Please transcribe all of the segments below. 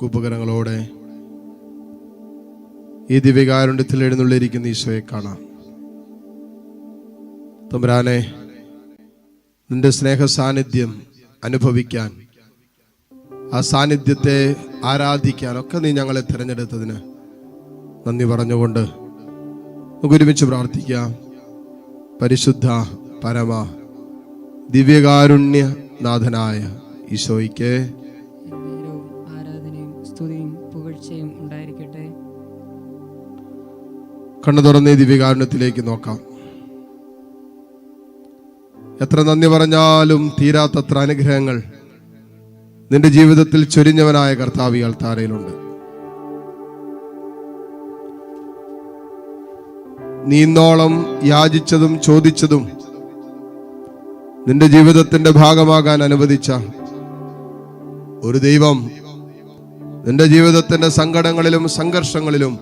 കൂപ്പകരങ്ങളോടെ ഈ ദിവ്യകാരുണ്യത്തിൽ എഴുന്നള്ളിരിക്കുന്ന ഈശോയെ കാണാം. തമ്പുരാനെ നിന്റെ സ്നേഹ സാന്നിധ്യം അനുഭവിക്കാൻ ആ സാന്നിധ്യത്തെ ആരാധിക്കാൻ ഒക്കെ നീ ഞങ്ങളെ തിരഞ്ഞെടുത്തതിന് നന്ദി പറഞ്ഞുകൊണ്ട് നമുക്ക് ഒരുമിച്ച് പ്രാർത്ഥിക്കാം. പരിശുദ്ധ പരമ ദിവ്യകാരുണ്യനാഥനായ ഈശോയ്ക്ക് പുകഴ്ചയും ഉണ്ടായിരിക്കട്ടെ. കണ്ണു തുറന്ന് ദിവ്യകാരണത്തിലേക്ക് നോക്കാം. എത്ര നന്ദി പറഞ്ഞാലും തീരാത്തത്ര അനുഗ്രഹങ്ങൾ നിന്റെ ജീവിതത്തിൽ ചൊരിഞ്ഞവനായ കർത്താവ് താരയിലുണ്ട് നീ യാചിച്ചതും ചോദിച്ചതും നിന്റെ ജീവിതത്തിന്റെ ഭാഗമാകാൻ അനുവദിച്ച ഒരു ദൈവം നിന്റെ ജീവിതത്തിന്റെ സങ്കടങ്ങളിലും സംഘർഷങ്ങളിലും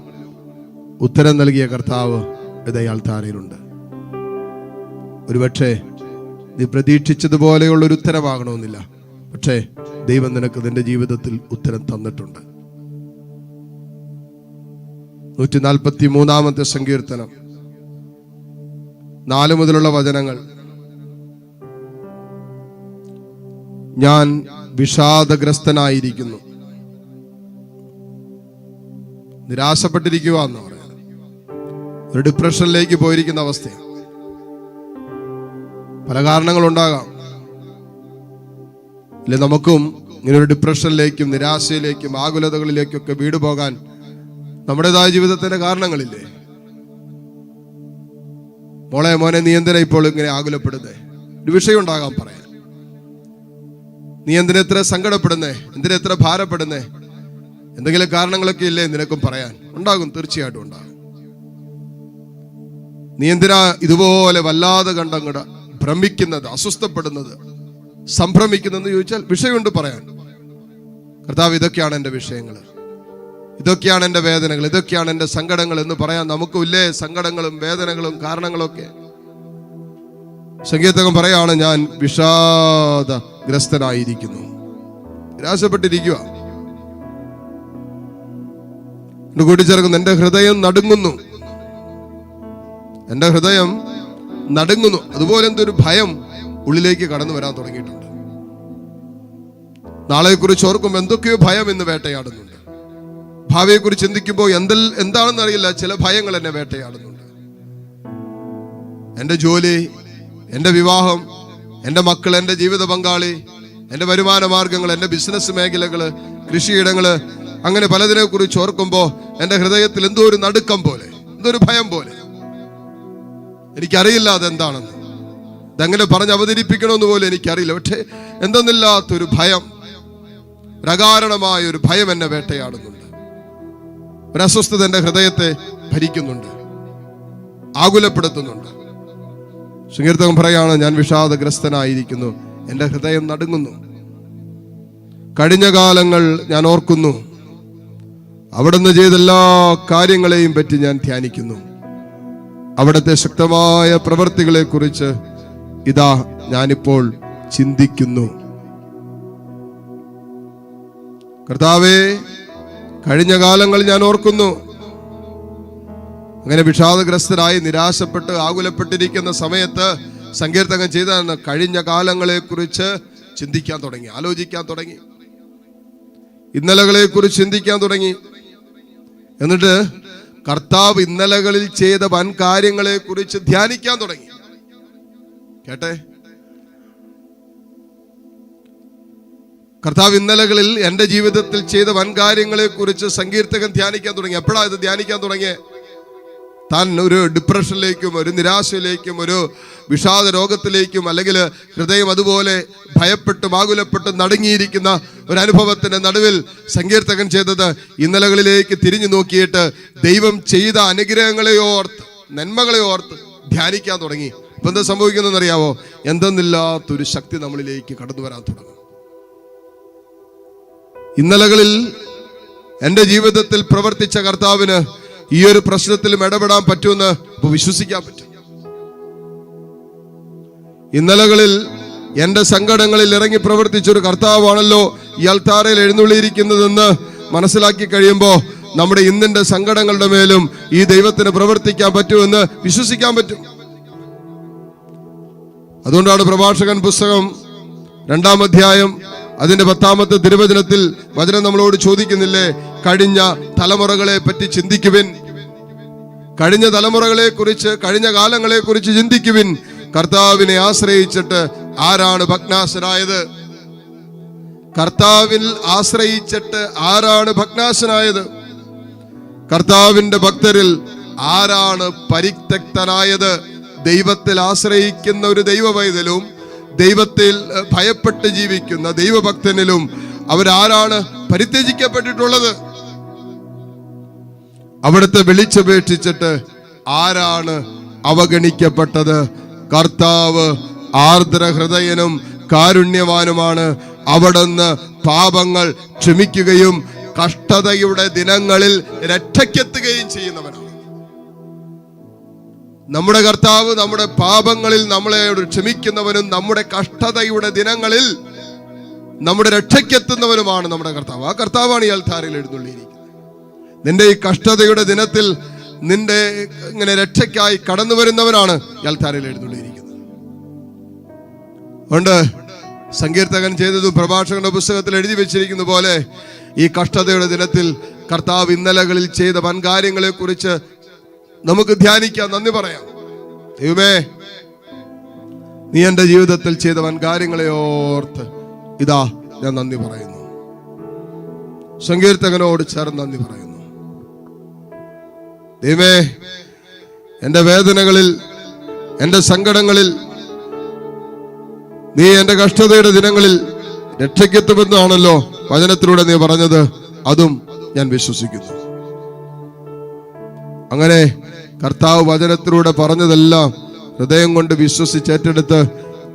ഉത്തരം നൽകിയ കർത്താവ് ഇതയാൾ താരയിലുണ്ട്. ഒരുപക്ഷെ നീ പ്രതീക്ഷിച്ചതുപോലെയുള്ള ഒരു ഉത്തരമാകണമെന്നില്ല പക്ഷേ ദൈവം നിനക്ക് നിന്റെ ജീവിതത്തിൽ ഉത്തരം തന്നിട്ടുണ്ട്. നൂറ്റി നാൽപ്പത്തി മൂന്നാമത്തെ സങ്കീർത്തനം. നാല് മുതലുള്ള വചനങ്ങൾ. ഞാൻ വിഷാദഗ്രസ്തനായിരിക്കുന്നു. നിരാശപ്പെട്ടിരിക്കുക എന്ന് പറയാം ഒരു ഡിപ്രഷനിലേക്ക് പോയിരിക്കുന്ന അവസ്ഥയാണ്. പല കാരണങ്ങളുണ്ടാകാം. ഇല്ല നമുക്കും ഇങ്ങനെ ഒരു ഡിപ്രഷനിലേക്കും നിരാശയിലേക്കും ആകുലതകളിലേക്കും ഒക്കെ വീട് പോകാൻ നമ്മുടേതായ ജീവിതത്തിന്റെ കാരണങ്ങളില്ലേ? മോളെ മോനെ നീ എന്തിനാ ഇപ്പോൾ ഇങ്ങനെ ആകുലപ്പെടുന്നേ? ഒരു വിഷയം ഉണ്ടാകാൻ പറയാം. നീ എന്തിനെത്ര സങ്കടപ്പെടുന്നേ? എന്തിനെത്ര ഭാരപ്പെടുന്നേ? എന്തെങ്കിലും കാരണങ്ങളൊക്കെ ഇല്ലേ നിനക്കും പറയാൻ? ഉണ്ടാകും തീർച്ചയായിട്ടും ഉണ്ടാകും. നീ എന്തിനാ ഇതുപോലെ വല്ലാതെ കണ്ടങ്ങട ഭ്രമിക്കുന്നത് അസ്വസ്ഥപ്പെടുന്നത്? സംഭ്രമിക്കുന്നതെന്ന് ചോദിച്ചാൽ വിഷയമുണ്ട് പറയാൻ. കർത്താവ് ഇതൊക്കെയാണ് എന്റെ വിഷയങ്ങൾ. ഇതൊക്കെയാണ് എന്റെ വേദനകൾ. ഇതൊക്കെയാണ് എന്റെ സങ്കടങ്ങൾ എന്ന് പറയാൻ ഇല്ലേ സങ്കടങ്ങളും വേദനകളും കാരണങ്ങളൊക്കെ? സംഗീതകം പറയാണ് ഞാൻ വിഷാദഗ്രസ്തനായിരിക്കുന്നു നിരാശപ്പെട്ടിരിക്കുക എന്റെ കൂട്ടിച്ചേർക്കുന്നു. എന്റെ ഹൃദയം നടുങ്ങുന്നു. എന്റെ ഹൃദയം നടുങ്ങുന്നു. അതുപോലെ എന്തൊരു ഭയം ഉള്ളിലേക്ക് കടന്നു വരാൻ തുടങ്ങിയിട്ടുണ്ട്. നാളെക്കുറിച്ച് ഓർക്കുമ്പോൾ എന്തൊക്കെയോ ഭയം ഇന്ന് വേട്ടയാടുന്നുണ്ട്. ഭാവിയെ കുറിച്ച് ചിന്തിക്കുമ്പോൾ എന്തിൽ എന്താണെന്ന് അറിയില്ല. ചില ഭയങ്ങൾ എന്നെ വേട്ടയാടുന്നുണ്ട്. എന്റെ ജോലി എന്റെ വിവാഹം എന്റെ മക്കൾ എന്റെ ജീവിത പങ്കാളി എന്റെ വരുമാന മാർഗങ്ങൾ എന്റെ ബിസിനസ് മേഖലകൾ കൃഷിയിടങ്ങൾ അങ്ങനെ പലതിനെ കുറിച്ച് ഓർക്കുമ്പോൾ എന്റെ ഹൃദയത്തിൽ എന്തോ ഒരു നടുക്കം പോലെ എന്തോ ഒരു ഭയം പോലെ. എനിക്കറിയില്ല അതെന്താണെന്ന് ഇതങ്ങനെ പറഞ്ഞ് അവതരിപ്പിക്കണമെന്ന് പോലും എനിക്കറിയില്ല. പക്ഷേ എന്തെന്നില്ലാത്തൊരു ഭയം പ്രകാരണമായ ഒരു ഭയം എന്നെ വേട്ടയാടുന്നുണ്ട്. ഒരു അസ്വസ്ഥത എന്റെ ഹൃദയത്തെ ഭരിക്കുന്നുണ്ട് ആകുലപ്പെടുത്തുന്നുണ്ട്. സുഹൃത്തകം പറയാണ് ഞാൻ വിഷാദഗ്രസ്തനായിരിക്കുന്നു എന്റെ ഹൃദയം നടുങ്ങുന്നു. കഴിഞ്ഞ കാലങ്ങൾ ഞാൻ ഓർക്കുന്നു അവിടുന്ന് ചെയ്ത എല്ലാ കാര്യങ്ങളെയും പറ്റി ഞാൻ ധ്യാനിക്കുന്നു. അവിടുത്തെ ശക്തമായ പ്രവൃത്തികളെ കുറിച്ച് ഇതാ ഞാനിപ്പോൾ ചിന്തിക്കുന്നു. കർത്താവേ കഴിഞ്ഞ കാലങ്ങൾ ഞാൻ ഓർക്കുന്നു. അങ്ങനെ വിഷാദഗ്രസ്തരായി നിരാശപ്പെട്ട് ആകുലപ്പെട്ടിരിക്കുന്ന സമയത്ത് സങ്കീർത്തകം ചെയ്ത കഴിഞ്ഞ കാലങ്ങളെ കുറിച്ച് ചിന്തിക്കാൻ തുടങ്ങി ആലോചിക്കാൻ തുടങ്ങി. ഇന്നലകളെ കുറിച്ച് ചിന്തിക്കാൻ തുടങ്ങി. എന്നിട്ട് കർത്താവ് ഇന്നലകളിൽ ചെയ്ത വൻ കാര്യങ്ങളെ കുറിച്ച് ധ്യാനിക്കാൻ തുടങ്ങി. കേട്ടെ? കർത്താവ് ഇന്നലകളിൽ എന്റെ ജീവിതത്തിൽ ചെയ്ത വൻ കാര്യങ്ങളെ കുറിച്ച് സങ്കീർത്തകൻ ധ്യാനിക്കാൻ തുടങ്ങി. എപ്പോഴാണ് ഇത് ധ്യാനിക്കാൻ തുടങ്ങിയേ? താൻ ഒരു ഡിപ്രഷനിലേക്കും ഒരു നിരാശയിലേക്കും ഒരു വിഷാദ രോഗത്തിലേക്കും അല്ലെങ്കിൽ ഹൃദയം അതുപോലെ ഭയപ്പെട്ടും ആകുലപ്പെട്ടും നടുങ്ങിയിരിക്കുന്ന ഒരു അനുഭവത്തിന്റെ നടുവിൽ സങ്കീർത്തകൻ ചെയ്തത് ഇന്നലകളിലേക്ക് തിരിഞ്ഞു നോക്കിയിട്ട് ദൈവം ചെയ്ത അനുഗ്രഹങ്ങളെ ഓർത്ത് നന്മകളെ ഓർത്ത് ധ്യാനിക്കാൻ തുടങ്ങി. ഇപ്പൊ എന്താ സംഭവിക്കുന്നതെന്ന് അറിയാവോ എന്തെന്നില്ലാത്തൊരു ശക്തി നമ്മളിലേക്ക് കടന്നു വരാൻ തുടങ്ങും. ഇന്നലകളിൽ എന്റെ ജീവിതത്തിൽ പ്രവർത്തിച്ച കർത്താവിന് ഈ ഒരു പ്രശ്നത്തിലും ഇടപെടാൻ പറ്റുമെന്ന് വിശ്വസിക്കാൻ പറ്റും. ഇന്നലകളിൽ എന്റെ സങ്കടങ്ങളിൽ ഇറങ്ങി പ്രവർത്തിച്ച ഒരു കർത്താവാണല്ലോ ഈ അൽത്താറയിൽ എഴുന്നള്ളിയിരിക്കുന്നതെന്ന് മനസ്സിലാക്കി കഴിയുമ്പോൾ നമ്മുടെ ഇന്നിന്റെ സങ്കടങ്ങളുടെ മേലും ഈ ദൈവത്തിന് പ്രവർത്തിക്കാൻ പറ്റുമെന്ന് വിശ്വസിക്കാൻ പറ്റും. അതുകൊണ്ടാണ് പ്രഭാഷകൻ പുസ്തകം രണ്ടാം അധ്യായം അതിന്റെ പത്താമത്തെ തിരുവചനത്തിൽ വചനം നമ്മളോട് ചോദിക്കുന്നില്ലേ? കഴിഞ്ഞ തലമുറകളെ പറ്റി ചിന്തിക്കുവിൻ. കഴിഞ്ഞ തലമുറകളെ കുറിച്ച് കഴിഞ്ഞ കാലങ്ങളെ കുറിച്ച് ചിന്തിക്കുവിൻ. കർത്താവിനെ ആശ്രയിച്ചിട്ട് ആരാണ് ഭഗ്നാശനായത്? കർത്താവിൽ ആശ്രയിച്ചിട്ട് ആരാണ് ഭഗ്നാശനായത്? കർത്താവിന്റെ ഭക്തരിൽ ആരാണ് പരിത്യക്തനായത്? ദൈവത്തിൽ ആശ്രയിക്കുന്ന ഒരു ദൈവ ദൈവത്തിൽ ഭയപ്പെട്ട് ജീവിക്കുന്ന ദൈവഭക്തനിലും അവരാരാണ് പരിത്യജിക്കപ്പെട്ടിട്ടുള്ളത്? അവിടുത്തെ വിളിച്ചപേക്ഷിച്ചിട്ട് ആരാണ് അവഗണിക്കപ്പെട്ടത്? കർത്താവ് ആർദ്ര ഹൃദയനും കാരുണ്യവാനുമാണ് അവിടുന്ന് പാപങ്ങൾ ക്ഷമിക്കുകയും കഷ്ടതയുടെ ദിനങ്ങളിൽ രക്ഷയ്ക്കെത്തുകയും ചെയ്യുന്നവനാണ്. നമ്മുടെ കർത്താവ് നമ്മുടെ പാപങ്ങളിൽ നമ്മളെ ക്ഷമിക്കുന്നവനും നമ്മുടെ കഷ്ടതയുടെ ദിനങ്ങളിൽ നമ്മുടെ രക്ഷയ്ക്കെത്തുന്നവനുമാണ് നമ്മുടെ കർത്താവ്. ആ കർത്താവാണ് ഈ അൽത്താരയിൽ എഴുന്നള്ളിയിരിക്കുന്നത്. നിന്റെ ഈ കഷ്ടതയുടെ ദിനത്തിൽ നിന്റെ ഇങ്ങനെ രക്ഷയ്ക്കായി കടന്നു വരുന്നവനാണ് ഈ അൽത്താരയിൽ എഴുന്നള്ളിയിരിക്കുന്നത്. ഉണ്ട്. സങ്കീർത്തകൻ ചെയ്തതും പ്രഭാഷകന്റെ പുസ്തകത്തിൽ എഴുതി വെച്ചിരിക്കുന്ന പോലെ ഈ കഷ്ടതയുടെ ദിനത്തിൽ കർത്താവ് ഇന്നലകളിൽ ചെയ്ത വൻകാര്യങ്ങളെ കുറിച്ച് നമുക്ക് ധ്യാനിക്കാം നന്ദി പറയാം. ദൈവമേ നീ എന്റെ ജീവിതത്തിൽ ചെയ്ത വൻകാര്യങ്ങളെ ഓർത്ത് ഇതാ ഞാൻ നന്ദി പറയുന്നു. സങ്കീർത്തകനോട് ചേർന്ന് നന്ദി പറയുന്നു. ദൈവമേ എന്റെ വേദനകളിൽ എന്റെ സങ്കടങ്ങളിൽ നീ എന്റെ കഷ്ടതയുടെ ദിനങ്ങളിൽ രക്ഷയ്ക്കെത്തുമെന്നാണല്ലോ വചനത്തിലൂടെ നീ പറഞ്ഞത്. അതും ഞാൻ വിശ്വസിക്കുന്നു. അങ്ങനെ കർത്താവ് വചനത്തിലൂടെ പറഞ്ഞതെല്ലാം ഹൃദയം കൊണ്ട് വിശ്വസിച്ചേറ്റെടുത്ത്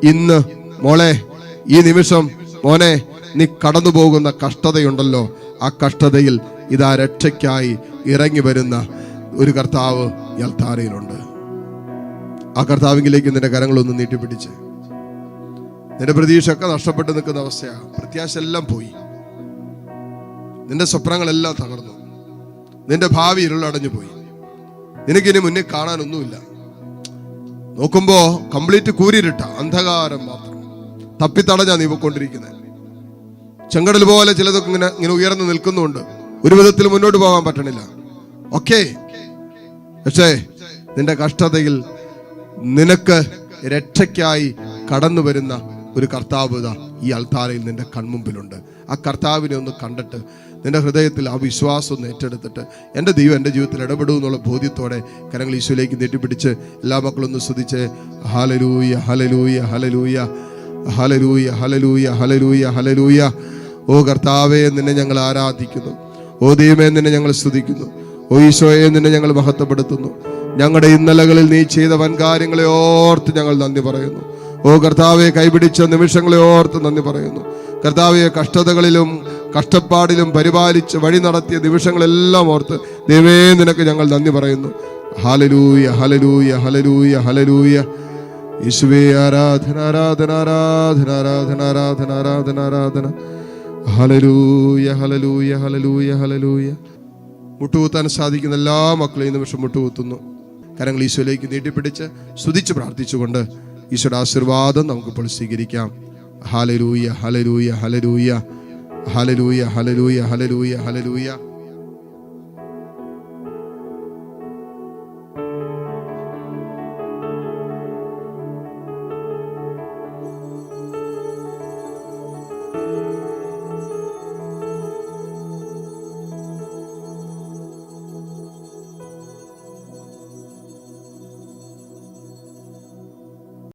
ഇന്ന് മോളെ ഈ നിമിഷം മോനെ നീ കടന്നു പോകുന്ന കഷ്ടതയുണ്ടല്ലോ. ആ കഷ്ടതയിൽ ഇതാ രക്ഷയ്ക്കായി ഇറങ്ങി വരുന്ന ഒരു കർത്താവ് ഇയാൾ താരയിലുണ്ട് ആ കർത്താവിലേക്ക് നിന്റെ കരങ്ങളൊന്ന് നീട്ടിപ്പിടിച്ച്. നിന്റെ പ്രതീക്ഷയൊക്കെ നഷ്ടപ്പെട്ട് നിൽക്കുന്ന അവസ്ഥയാണ്. പ്രത്യാശ എല്ലാം പോയി. നിന്റെ സ്വപ്നങ്ങളെല്ലാം തകർന്നു. നിന്റെ ഭാവി ഇരുളടഞ്ഞു പോയി. നിനക്കിനി മുന്നിൽ കാണാനൊന്നുമില്ല. നോക്കുമ്പോ കംപ്ലീറ്റ് കൂരിരുട്ട അന്ധകാരം മാത്രം. തപ്പിത്തടഞ്ഞാ നീ പോയിക്കൊണ്ടിരിക്കുന്നത് ചെങ്കടൽ പോലെ ചിലതൊക്കെ ഇങ്ങനെ ഇങ്ങനെ ഉയർന്നു നിൽക്കുന്നുണ്ട്. ഒരു വിധത്തിൽ മുന്നോട്ട് പോകാൻ പറ്റണില്ല. ഓക്കെ. പക്ഷേ നിന്റെ കഷ്ടതയിൽ നിനക്ക് രക്ഷയ്ക്കായി കടന്നു വരുന്ന ഒരു കർത്താവ് ഈ അൾത്താരയിൽ നിന്റെ കൺമുമ്പിലുണ്ട്. ആ കർത്താവിനെ ഒന്ന് കണ്ടിട്ട് നിന്റെ ഹൃദയത്തിൽ ആ വിശ്വാസം ഒന്ന് ഏറ്റെടുത്തിട്ട് എന്റെ ദൈവം എന്റെ ജീവിതത്തിൽ ഇടപെടും എന്നുള്ള ബോധ്യത്തോടെ കരങ്ങൾ ഈശോയിലേക്ക് നീട്ടിപ്പിടിച്ച് എല്ലാ മക്കളും ഒന്ന് ശ്രദ്ധിച്ച് ഹലലൂയ ഹലലൂയ ഹലലൂയ ഹലലൂയ ഹലലൂയ ഹലലൂയ ഹലലൂയ ഓ കർത്താവേ നിന്നെ ഞങ്ങൾ ആരാധിക്കുന്നു. ഓ ദൈവമേ നിന്നെ ഞങ്ങൾ സ്തുതിക്കുന്നു. ഓ ഈശോയെ നിന്നെ ഞങ്ങൾ മഹത്വപ്പെടുത്തുന്നു. ഞങ്ങളുടെ ഇന്നലകളിൽ നീ ചെയ്ത വൻകാര്യങ്ങളെ ഓർത്ത് ഞങ്ങൾ നന്ദി പറയുന്നു. ഓ കർത്താവെ കൈപിടിച്ച നിമിഷങ്ങളെ ഓർത്ത് നന്ദി പറയുന്നു. കർത്താവെ കഷ്ടതകളിലും കഷ്ടപ്പാടിലും പരിപാലിച്ച് വഴി നടത്തിയ നിമിഷങ്ങളെല്ലാം ഓർത്ത് ദൈവേ നിനക്ക് ഞങ്ങൾ നന്ദി പറയുന്നു. ഹലലൂയ ഹലലൂയ ഹലലൂയ ഹലലൂയ യേശുവേ ആരാധന ആരാധന ആരാധന ആരാധന ആരാധന ആരാധന ആരാധന. ഹലലൂയ ഹലലൂയ ഹലലൂയ ഹലലൂയ മുട്ടുകുത്താൻ സാധിക്കുന്ന എല്ലാ മക്കളെയും നിമിഷം മുട്ടുകുത്തുന്നു. കരങ്ങൾ ഈശോയിലേക്ക് നീട്ടിപ്പിടിച്ച് സ്തുതിച്ച് പ്രാർത്ഥിച്ചുകൊണ്ട് ഈശോയുടെ ആശീർവാദം നമുക്കിപ്പോൾ സ്വീകരിക്കാം. Hallelujah hallelujah hallelujah hallelujah hallelujah hallelujah hallelujah